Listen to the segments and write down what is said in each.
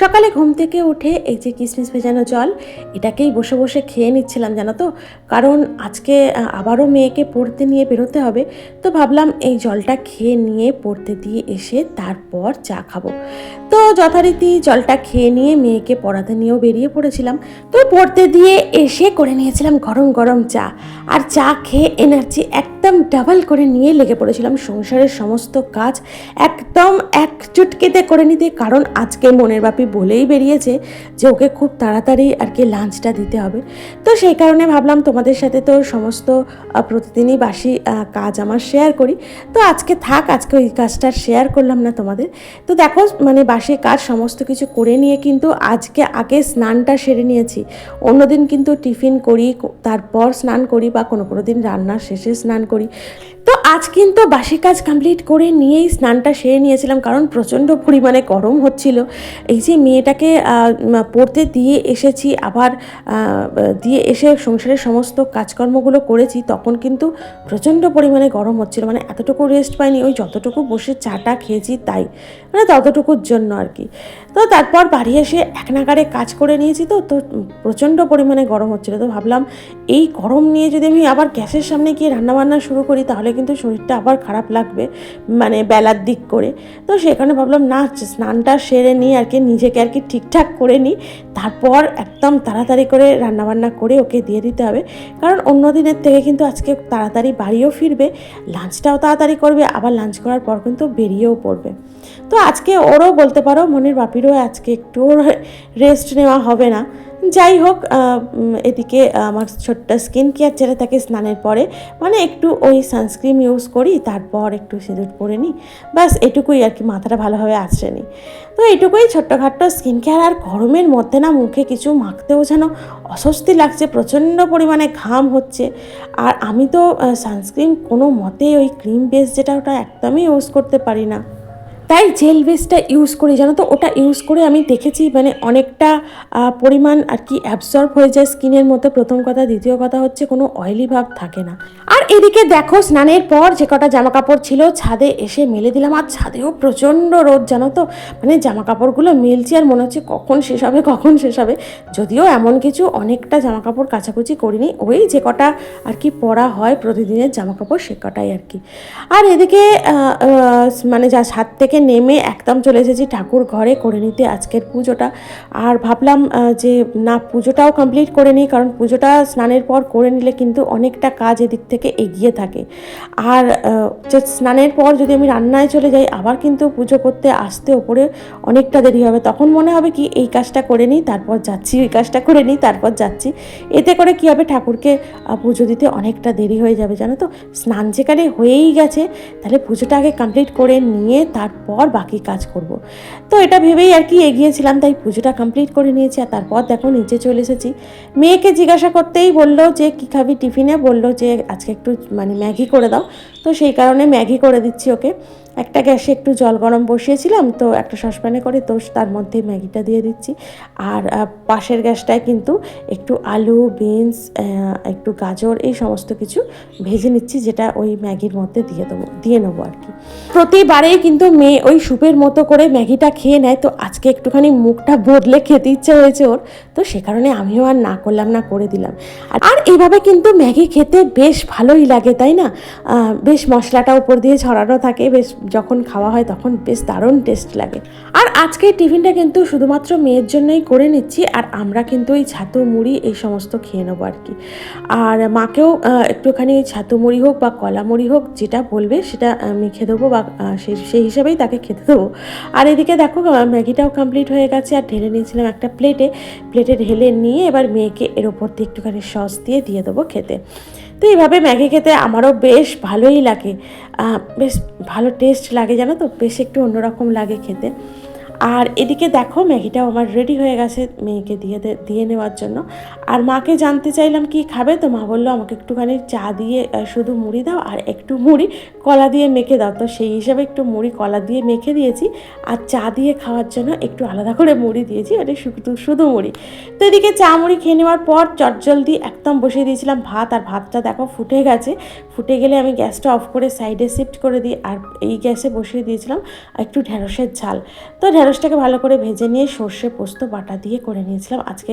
সকালে ঘুম থেকে উঠে এই যে কিশমিশ ভেজানো জল, এটাকেই বসে বসে খেয়ে নিচ্ছিলাম, জানো তো। কারণ আজকে আবারও মেয়েকে পড়তে নিয়ে বেরোতে হবে, তো ভাবলাম এই জলটা খেয়ে নিয়ে পড়তে দিয়ে এসে তারপর চা খাব। তো যথারীতি জলটা খেয়ে নিয়ে মেয়েকে পড়াতে নিয়েও বেরিয়ে পড়েছিলাম, তো পড়তে দিয়ে এসে করে নিয়েছিলাম গরম গরম চা। আর চা খেয়ে এনার্জি একদম ডাবল করে নিয়ে লেগে পড়েছিলাম। সংসারের সমস্ত কাজ একদম এক চুটকেতে করে নিতে। কারণ আজকে মনের বাপি বলেই বেরিয়েছে যে ওকে খুব তাড়াতাড়ি আর কি লাঞ্চটা দিতে হবে। তো সেই কারণে ভাবলাম তোমাদের সাথে তো সমস্ত প্রতিদিনই বাসি কাজ আমার শেয়ার করি। তো আজকে থাক, আজকে ওই কাজটা শেয়ার করলাম না তোমাদের। তো দেখো মানে বাসি কাজ সমস্ত কিছু করে নিয়ে কিন্তু আজকে আগে স্নানটা সেরে নিয়েছি। অন্যদিন কিন্তু টিফিন করি, তারপর স্নান করি বা কোনো কোনো দিন রান্নার শেষে স্নান করি। তো আজ কিন্তু বাসি কাজ কমপ্লিট করে নিয়েই স্নানটা সেরে নিয়েছিলাম কারণ প্রচণ্ড পরিমাণে গরম হচ্ছিল। এই যে মেয়েটাকে পড়তে দিয়ে এসেছি, আবার দিয়ে এসে সংসারের সমস্ত কাজকর্মগুলো করেছি, তখন কিন্তু প্রচণ্ড পরিমাণে গরম হচ্ছিল। মানে এতটুকু রেস্ট পাইনি, ওই যতটুকু বসে চাটা খেয়েছি তাই। মানে ততটুকুর জন্য আর কি। তো তারপর বাড়ি এসে এক নাগারে কাজ করে নিয়েছি তো তো প্রচণ্ড পরিমাণে গরম হচ্ছিল। তো ভাবলাম, এই গরম নিয়ে যদি আমি আবার গ্যাসের সামনে গিয়ে রান্নাবান্না শুরু করি, তাহলে কিন্তু শরীরটা আবার খারাপ লাগবে মানে বেলার দিক করে। তো সেখানে ভাবলাম, না, স্নানটা সেরে নিই আর কি, নিজেকে আর কি ঠিকঠাক করে নিই। তারপর একদম তাড়াতাড়ি করে রান্নাবান্না করে ওকে দিয়ে দিতে হবে। কারণ অন্য দিনের থেকে কিন্তু আজকে তাড়াতাড়ি বাড়িও ফিরবে, লাঞ্চটাও তাড়াতাড়ি করবে, আবার লাঞ্চ করার পর কিন্তু বেরিয়েও পড়বে। তো আজকে ওরও বলতে পারো, মনের বাপিরও আজকে একটু রেস্ট নেওয়া হবে না। যাই হোক এদিকে আমার ছোট্ট স্কিন কেয়ার ছেড়ে থাকে স্নানের পরে মানে একটু ওই সানস্ক্রিন ইউজ করি, তারপর একটু সিঁদুর পরে নিই। ব্যাস, এটুকুই আর কি, মাথাটা ভালোভাবে আছড়ে নিই। তো এইটুকুই ছোট্টখাট্ট স্কিন কেয়ার আর গরমের মধ্যে না মুখে কিছু মাখতেও যেন অস্বস্তি লাগছে, প্রচণ্ড পরিমাণে ঘাম হচ্ছে। আর আমি তো সানস্ক্রিন কোনো মতেই ওই ক্রিম বেস যেটা, ওটা একদমই ইউজ করতে পারি না। তাই জেল বেসটা ইউজ করি, জানো তো? ওটা ইউজ করে আমি দেখেছি মানে অনেকটা পরিমাণ আর কি অ্যাবসর্ব হয়ে যায় স্কিনের মধ্যে। প্রথম কথা। দ্বিতীয় কথা হচ্ছে কোনো অয়েলি ভাব থাকে না। আর এদিকে দেখো, স্নানের পর যে কটা জামা কাপড় ছিল, ছাদে এসে মেলে দিলাম। আর ছাদেও প্রচণ্ড রোদ, জানো তো? মানে জামা কাপড়গুলো মেলছি আর মনে হচ্ছে কখন শেষ হবে, কখন শেষ হবে। যদিও এমন কিছু অনেকটা জামা কাপড় কাচাকুচি করিনি। ওই যে কটা আর কি পরা হয় প্রতিদিনের জামা কাপড় সে কটাই আর কি। আর এদিকে মানে যা ছাদ থেকে নেমে একদম চলে এসেছি ঠাকুর ঘরে করে নিতে আজকের পুজোটা। আর ভাবলাম যে না, পুজোটাও কমপ্লিট করে নিই, কারণ পুজোটা স্নানের পর করে নিলে কিন্তু অনেকটা কাজ এদিক থেকে এগিয়ে থাকে। আর যে স্নানের পর যদি আমি রান্নায় চলে যাই, আবার কিন্তু পুজো করতে আসতে ওপরে অনেকটা দেরি হবে। তখন মনে হবে কি, এই কাজটা করে নিই, তারপর যাচ্ছি ওই কাজটা করে নিই, তারপর যাচ্ছি। এতে করে কি হবে, ঠাকুরকে পুজো দিতে অনেকটা দেরি হয়ে যাবে, জানো তো? স্নান যেখানে হয়েই গেছে, তাহলে পুজোটা আগে কমপ্লিট করে নিয়ে তারপর বাকি কাজ করব। তো এটা ভেবেই আর কি এগিয়েছিলাম, তাই পুজোটা কমপ্লিট করে নিয়েছি আর তারপর দেখো নিচে চলে এসেছি। মেয়েকে জিজ্ঞাসা করতেই বলল যে, কী খাবি টিফিনে? বলল যে, আজকে একটু মানে ম্যাগি করে দাও। তো সেই কারণে ম্যাগি করে দিচ্ছি ওকে। একটা গ্যাসে একটু জল গরম বসিয়েছিলাম, তো একটা সসপ্যানে করে, তো তার মধ্যে ম্যাগিটা দিয়ে দিচ্ছি। আর পাশের গ্যাসটায় কিন্তু একটু আলু, বিনস একটু গাজর, এই সমস্ত কিছু ভেজে নিচ্ছি, যেটা ওই ম্যাগির মধ্যে দিয়ে দেবো, দিয়ে নেব আর কি। প্রতিবারেই কিন্তু মেয়ে ওই স্যুপের মতো করে ম্যাগিটা খেয়ে নেয়, তো আজকে একটুখানি মুখটা বদলে খেতে ইচ্ছে হয়েছে ওর, তো সে কারণে আমিও আর না করলাম, না করে দিলাম। আর এইভাবে কিন্তু ম্যাগি খেতে বেশ ভালোই লাগে, তাই না? বেশ মশলাটা উপর দিয়ে ছড়ানো থাকে, বেশ যখন খাওয়া হয় তখন বেশ দারুণ টেস্ট লাগে। আর আজকে টিফিনটা কিন্তু শুধুমাত্র মেয়ের জন্যই করে নিচ্ছি, আর আমরা কিন্তু এই ছাতু মুড়ি এই সমস্ত খেয়ে নেব আর কি। আর মাকেও একটুখানি ছাতু মুড়ি হোক বা কলা মুড়ি হোক, যেটা বলবে সেটা আমি খেয়ে দেবো বা সেই হিসাবেই তাকে খেতে দেবো। আর এদিকে দেখো ম্যাগিটাও কমপ্লিট হয়ে গেছে, আর ঢেলে নিয়েছিলাম একটা প্লেটে প্লেটে ঢেলে নিয়ে এবার মেয়েকে এর ওপর দিয়ে একটুখানি সস দিয়ে দিয়ে দেবো খেতে। তো এইভাবে ম্যাগি খেতে আমারও বেশ ভালোই লাগে। বেশ ভালো টেস্ট লাগে জানো তো? বেশ একটু অন্যরকম লাগে খেতে। আর এদিকে দেখো, ম্যাগিটাও আমার রেডি হয়ে গেছে মেয়েকে দিয়ে দিয়ে নেওয়ার জন্য। আর মাকে জানতে চাইলাম, কি খাবে? তো মা বলল, আমাকে একটুখানি চা দিয়ে শুধু মুড়ি দাও আর একটু মুড়ি, কলা দিয়ে মেখে দাও। তো সেই হিসাবে একটু মুড়ি, কলা দিয়ে মেখে দিয়েছি আর চা দিয়ে খাওয়ার জন্য একটু আলাদা করে মুড়ি দিয়েছি, ওটা শুধু শুধু মুড়ি। তো এদিকে চা মুড়ি খেয়ে নেওয়ার পর চটজলদি একদম বসিয়ে দিয়েছিলাম ভাত আর ভাতটা দেখো ফুটে গেছে। ফুটে গেলে আমি গ্যাসটা অফ করে সাইডে শিফট করে দিই আর এই গ্যাসে বসিয়ে দিয়েছিলাম একটু ঢেঁড়সের ঝাল। তো ঢেঁড়সটাকে ভালো করে ভেজে নিয়ে সর্ষে পোস্ত, বাটা দিয়ে করে নিয়েছিলাম আজকে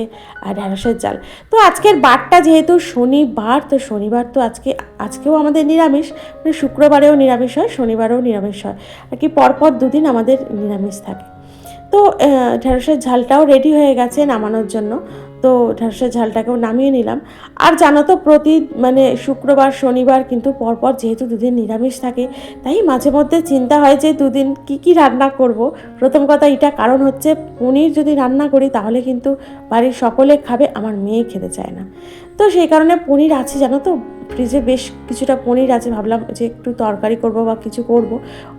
ঢ্যাঁড়সের জাল। তো আজকের বারটা যেহেতু শনিবার, তো শনিবার তো আজকে, আজকেও আমাদের নিরামিষ মানে শুক্রবারেও নিরামিষ হয়, শনিবারেও নিরামিষ হয়। আর কি পরপর দুদিন আমাদের নিরামিষ থাকে। তো ঢ্যাঁড়সের ঝালটাও রেডি হয়ে গেছে নামানোর জন্য। তো ঢাসের ঝালটাকেও নামিয়ে নিলাম। আর জানো তো প্রতি মানে শুক্রবার, শনিবার কিন্তু পরপর যেহেতু দুদিন নিরামিষ থাকে, তাই মাঝে মধ্যে চিন্তা হয় যে দুদিন কি কি রান্না করব। প্রথম কথা এটা কারণ হচ্ছে, পনির যদি রান্না করি তাহলে কিন্তু বাড়ির সকলে খাবে, আমার মেয়ে খেতে চায় না। তো সেই কারণে পনির আছে, জানো তো? ফ্রিজে বেশ কিছুটা পনির আছে, ভাবলাম যে একটু তরকারি করব বা কিছু করব।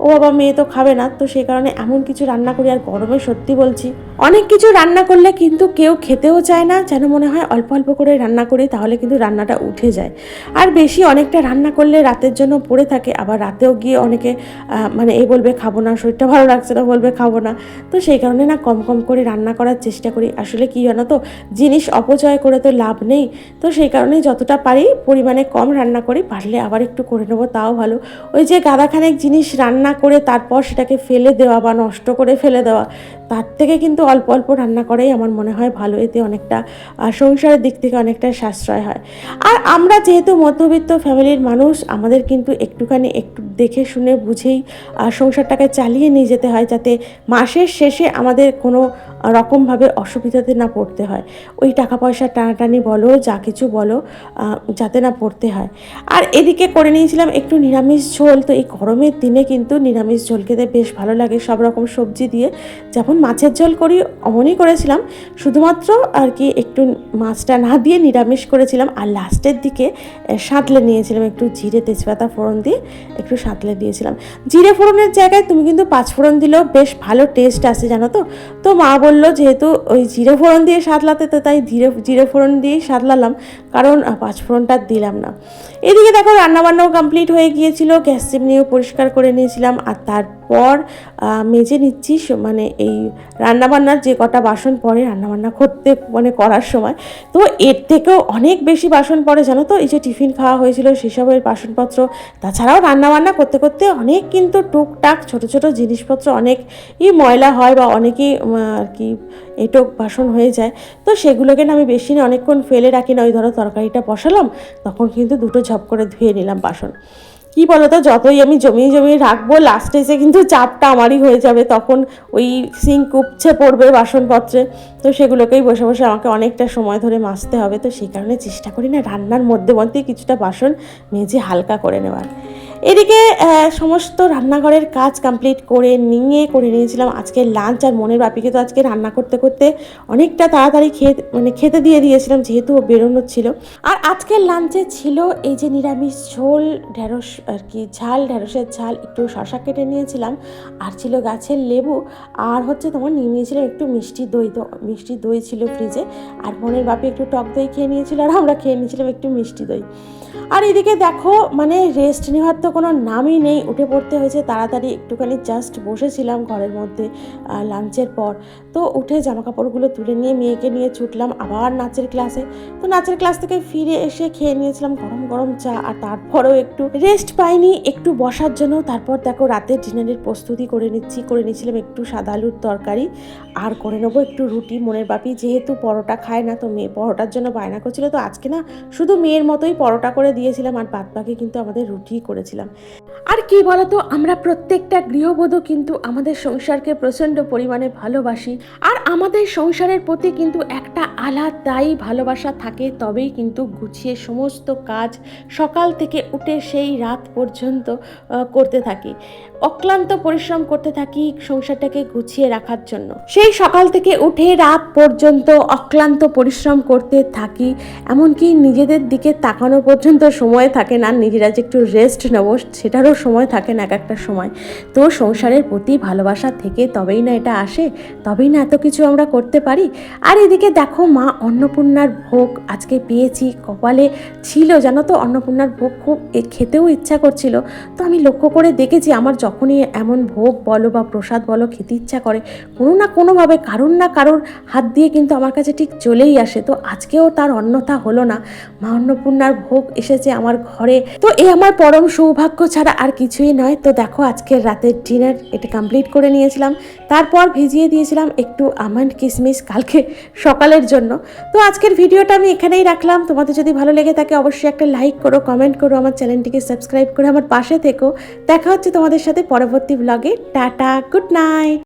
ও বাবা, মেয়ে তো খাবে না, তো সেই কারণে এমন কিছু রান্না করি আর গরমে সত্যি বলছি। অনেক কিছু রান্না করলে কিন্তু কেউ খেতেও চায় না, যেন মনে হয় অল্প অল্প করে রান্না করি, তাহলে কিন্তু রান্নাটা উঠে যায়। আর বেশি অনেকটা রান্না করলে রাতের জন্য পড়ে থাকে, আবার রাতেও গিয়ে অনেকে মানে এ বলবে খাব না, শরীরটা ভালো লাগছে না, বলবে খাব না। তো সেই কারণে না কম কম করে রান্না করার চেষ্টা করি। আসলে কি জানো তো, জিনিস অপচয় করে তো লাভ নেই। তো সেই কারণে যতটা পারি পরিমাণে কম রান্না করি, পারলে আবার একটু করে নেব, তাও ভালো। ওই যে গাদাখানেক জিনিস রান্না করে তারপর সেটাকে ফেলে দেওয়া বা নষ্ট করে ফেলে দেওয়া তার থেকে কিন্তু অল্প অল্প রান্না করাই আমার মনে হয় ভালো। এতে অনেকটা সংসারের দিক থেকে অনেকটা সাশ্রয় হয়। আর আমরা যেহেতু মধ্যবিত্ত ফ্যামিলির মানুষ, আমাদের কিন্তু একটুখানি একটু দেখে শুনে বুঝেই সংসারটাকে চালিয়ে নিয়ে যেতে হয় যাতে মাসের শেষে আমাদের কোনো রকমভাবে অসুবিধাতে না পড়তে হয়। ওই টাকা পয়সা টানাটানি বলো, যা কিছু বলো যাতে না পড়তে হয়। আর এদিকে করে নিয়েছিলাম একটু নিরামিষ ঝোল, তো এই গরমের দিনে কিন্তু নিরামিষ ঝোল খেতে বেশ ভালো লাগে। সব রকম সবজি দিয়ে, যেমন মাছের ঝোল করি, অমনই করেছিলাম। শুধুমাত্র আর কি একটু মাছটা না দিয়ে নিরামিষ করেছিলাম। আর লাস্টের দিকে সাঁতলে নিয়েছিলাম একটু জিরে তেজপাতা ফোড়ন দিয়ে, একটু সাঁতলে দিয়েছিলাম। জিরে ফোড়নের জায়গায় তুমি কিন্তু পাঁচ ফোড়ন দিলেও বেশ ভালো টেস্ট আসে, জানো তো? তো মা বলল যেহেতু ওই জিরে ফোড়ন দিয়ে সাতলাতে, তো তাই জিরে জিরে ফোড়ন দিয়েই সাতলালাম, কারণ পাঁচ ফোড়নটা দিলাম না। এদিকে দেখো রান্নাবান্নাও কমপ্লিট হয়ে গিয়েছিল, গ্যাস চিমনিও পরিষ্কার করে নিয়েছিলাম। আর তারপর মেজে নিচ্ছি মানে এই রান্নাবান্নার যে কটা বাসন পড়ে, রান্নাবান্না করতে মানে করার সময়, তো এর থেকেও অনেক বেশি বাসন পড়ে, জানো তো? এই যে টিফিন খাওয়া হয়েছিল, সেসবের বাসনপত্র, তাছাড়াও রান্নাবান্না করতে করতে অনেক কিন্তু টুকটাক ছোট ছোট জিনিসপত্র অনেকই ময়লা হয় বা অনেকই আর কি, এটো বাসন হয়ে যায়। তো সেগুলোকে না আমি বেশি না, অনেকক্ষণ ফেলে রাখি না, ওই ধরো তরকারিটা বসালাম, তখন কিন্তু দুটো ঝপ করে ধুয়ে নিলাম বাসন। কি বলতো, যতই আমি জমিয়ে জমিয়ে রাখব লাস্টে এসে কিন্তু চাপটা আমারই হয়ে যাবে। তখন ওই সিঙ্ক উপছে পড়বে বাসনপত্রে। তো সেগুলোকেই বসে বসে আমাকে অনেকটা সময় ধরে মাজতে হবে। তো সেই কারণে চেষ্টা করি না রান্নার মধ্যে মধ্যেই কিছুটা বাসন মেজে হালকা করে নেওয়ার। এদিকে সমস্ত রান্নাঘরের কাজ কমপ্লিট করে নিয়ে, করে নিয়েছিলাম। আজকে লাঞ্চ আর মনের বাপিকে তো আজকে রান্না করতে করতে অনেকটা তাড়াতাড়ি খেয়ে মানে খেতে দিয়ে দিয়েছিলাম, যেহেতু ও বেরোনোর ছিল। আর আজকের লাঞ্চে ছিল এই যে নিরামিষ ঝোল, ঢেঁড়স আর কি, ঝাল, ঢেঁড়সের ঝাল, একটু শশা কেটে নিয়েছিলাম। আর ছিল গাছের লেবু, আর হচ্ছে তোমার নিয়ে নিয়েছিলাম একটু মিষ্টি দই তো, মিষ্টি দই ছিল ফ্রিজে আর বোনের বাপি একটু টক দই খেয়ে নিয়েছিল, আর আমরা খেয়ে নিয়েছিলাম একটু মিষ্টি দই। আর এদিকে দেখো মানে রেস্ট নেওয়ার তো কোনো নামই নেই, উঠে পড়তে হয়েছে। তাড়াতাড়ি একটুখানি জাস্ট বসেছিলাম ঘরের মধ্যে লাঞ্চের পর। তো উঠে জামা কাপড়গুলো তুলে নিয়ে মেয়েকে নিয়ে ছুটলাম আবার নাচের ক্লাসে তো নাচের ক্লাস থেকে ফিরে এসে খেয়ে নিয়েছিলাম গরম গরম চা আর তারপরেও একটু রেস্ট পাইনি, একটু বসার জন্য। তারপর দেখো রাতের ডিনারের প্রস্তুতি করে নিচ্ছি, করে নিয়েছিলাম একটু সাদা আলুর তরকারি। আর করে নেব একটু রুটি, মনের বাপি যেহেতু পরোটা খায় না, তো মেয়ে পরোটার জন্য বায়না করছিল। তো আজকে না শুধু মেয়ের মতোই পরোটা করে দিয়েছিলাম আর বাদ বাকি কিন্তু আমাদের রুটিই করেছিলাম আর কি বলতো, আমরা প্রত্যেকটা গৃহবধূ কিন্তু আমাদের সংসারকে প্রচণ্ড পরিমাণে ভালোবাসি। আর আমাদের সংসারের প্রতি কিন্তু একটা আলাদাই ভালোবাসা থাকে, তবেই কিন্তু গুছিয়ে সমস্ত কাজ সকাল থেকে উঠে সেই রাত পর্যন্ত করতে থাকি। অক্লান্ত পরিশ্রম করতে থাকি সংসারটাকে গুছিয়ে রাখার জন্য। সেই সকাল থেকে উঠে রাত পর্যন্ত অক্লান্ত পরিশ্রম করতে থাকি, এমনকি নিজেদের দিকে তাকানো পর্যন্ত সময় থাকে না। নিজেরা যে একটু রেস্ট নেব, সেটারও সময় থাকে না এক একটা সময়। তো সংসারের প্রতি ভালোবাসা থেকে তবেই না এটা আসে, তবেই না এত কিছু আমরা করতে পারি। আর এদিকে দেখো মা অন্নপূর্ণার ভোগ আজকে পেয়েছি। কপালে ছিল জানো তো, অন্নপূর্ণার ভোগ খুব খেতেও ইচ্ছা করছিল। তো আমি লক্ষ্য করে দেখেছি আমার যখনই এমন ভোগ বলো বা প্রসাদ বলো খেতে ইচ্ছা করে, কোনো না কোনোভাবে, কারোর না কারোর হাত দিয়ে কিন্তু আমার কাছে ঠিক চলেই আসে। তো আজকেও তার অন্যথা হলো না। মা অন্নপূর্ণার ভোগ এসেছে আমার ঘরে। তো এ আমার পরম সৌভাগ্য ছাড়া আর কিছুই নয়। তো দেখো আজকের রাতের ডিনার এটা কমপ্লিট করে নিয়েছিলাম। তারপর ভিজিয়ে দিয়েছিলাম একটু আমন্ড কিশমিশ কালকে সকালের জন্য। তো আজকের ভিডিওটা আমি এখানেই রাখলাম। তোমাদের যদি ভালো লেগে থাকে অবশ্যই একটা লাইক করো কমেন্ট করো, আমার চ্যানেলটিকে সাবস্ক্রাইব করে আমার পাশে থেকো। দেখা হচ্ছে তোমাদের পরবর্তী ব্লগে টাটা গুড নাইট